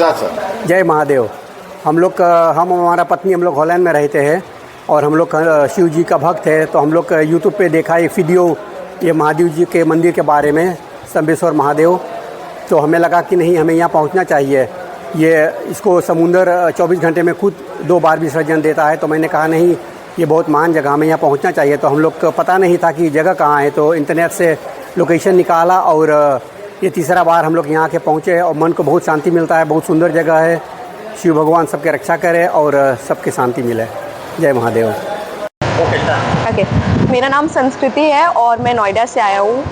नमस्कार सर जय महादेव। हम लोग हम हमारा पत्नी हम लोग हॉलैंड में रहते हैं और हम लोग शिव जी का भक्त है। तो हम लोग यूट्यूब पे देखा एक वीडियो ये महादेव जी के मंदिर के बारे में, संबेश्वर महादेव। तो हमें लगा कि नहीं, हमें यहाँ पहुँचना चाहिए। ये इसको समुंदर 24 घंटे में खुद दो बार विसर्जन देता है। तो मैंने कहा, नहीं, ये बहुत महान जगह, हमें यहाँ पहुँचना चाहिए। तो हम लोग पता नहीं था कि जगह कहाँ है। तो इंटरनेट से लोकेशन निकाला और ये तीसरा बार हम लोग यहाँ के पहुँचे और मन को बहुत शांति मिलता है बहुत सुंदर जगह है। शिव भगवान सबके रक्षा करे और सबके शांति मिले। जय महादेव। ओके okay, मेरा नाम संस्कृति है और मैं नोएडा से आया हूँ।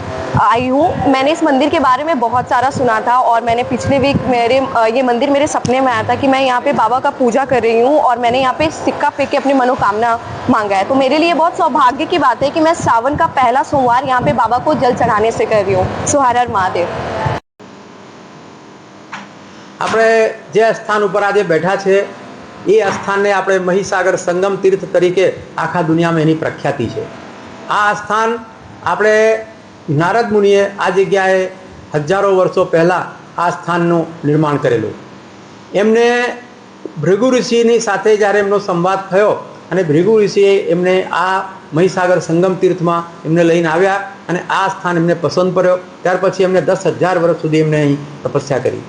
आई हूँ मैंने इस मंदिर के बारे में बहुत सारा सुना था और मैंने पिछले वीक मेरे अ, ये मंदिर मेरे सपने में आया था कि मैं यहाँ पे बाबा का पूजा कर रही हूँ और मैंने यहाँ पे सिक्का फेंक के अपनी मनोकामना मांगा है तो मेरे लिए बहुत सौभाग्य की बात है कि मैं सावन का पहला सोमवार यहाँ पे बाबा को जल चढ़ाने से कर रही हूँ सुहार महादेव આપણે જે સ્થાન ઉપર આજે બેઠા છે એ સ્થાનને આપણે મહીસાગર સંગમ તીર્થ તરીકે આખા દુનિયામાં એની પ્રખ્યાતિ છે આ સ્થાન આપણે નારદ મુનિએ આ જગ્યાએ હજારો વર્ષો પહેલાં આ સ્થાનનું નિર્માણ કરેલું. એમને ભૃગુ ઋષિની સાથે જ્યારે એમનો સંવાદ થયો અને ભૃગુ ઋષિએ એમને આ મહીસાગર સંગમ તીર્થમાં એમને લઈને આવ્યા અને આ સ્થાન એમને પસંદ પડ્યો. ત્યાર પછી એમને દસ હજાર વર્ષ સુધી એમને અહીં તપસ્યા કરી.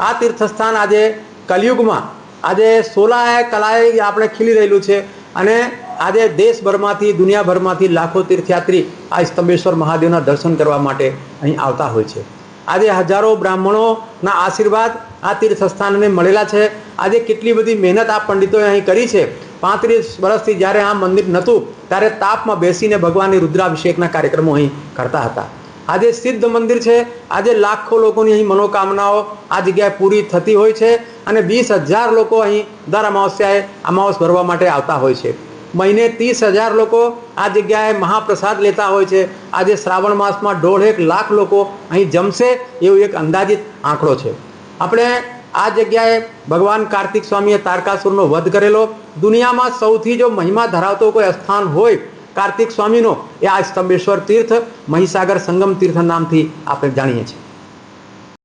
આ તીર્થસ્થાન આજે કલયુગમાં, આજે સોલાએ કલાએ આપણે ખીલી રહેલું છે અને આજે દેશભરમાંથી, દુનિયાભરમાંથી લાખો તીર્થયાત્રી આ સ્તંભેશ્વર મહાદેવના દર્શન કરવા માટે અહીં આવતા હોય છે. આજે હજારો બ્રાહ્મણોના આશીર્વાદ આ તીર્થસ્થાનને મળેલા છે. આજે કેટલી બધી મહેનત આ પંડિતોએ અહીં કરી છે. પાંત્રીસ વર્ષથી જ્યારે આ મંદિર નહોતું, ત્યારે તાપમાં બેસીને ભગવાનની રુદ્રાભિષેકના કાર્યક્રમો અહીં કરતા હતા. આજે સિદ્ધ મંદિર છે. આજે લાખો લોકોની અહીં મનોકામનાઓ આ જગ્યાએ પૂરી થતી હોય છે અને વીસ હજાર લોકો અહીં દર અમાવસ્યાએ અમાવસ ભરવા માટે આવતા હોય છે. મહિને ત્રીસ હજાર લોકો આ જગ્યાએ મહાપ્રસાદ લેતા હોય છે. આજે શ્રાવણ માસમાં દોઢેક લાખ લોકો અહીં જમશે એવું એક અંદાજિત આંકડો છે. આપણે આ જગ્યાએ ભગવાન કાર્તિક સ્વામીએ તારકાસુરનો વધ કરેલો. દુનિયામાં સૌથી જો મહિમા ધરાવતો કોઈ સ્થાન હોય કાર્તિક સ્વામીનો, એ આ સ્તંભેશ્વર તીર્થ મહીસાગર સંગમ તીર્થ નામથી આપણે જાણીએ છીએ.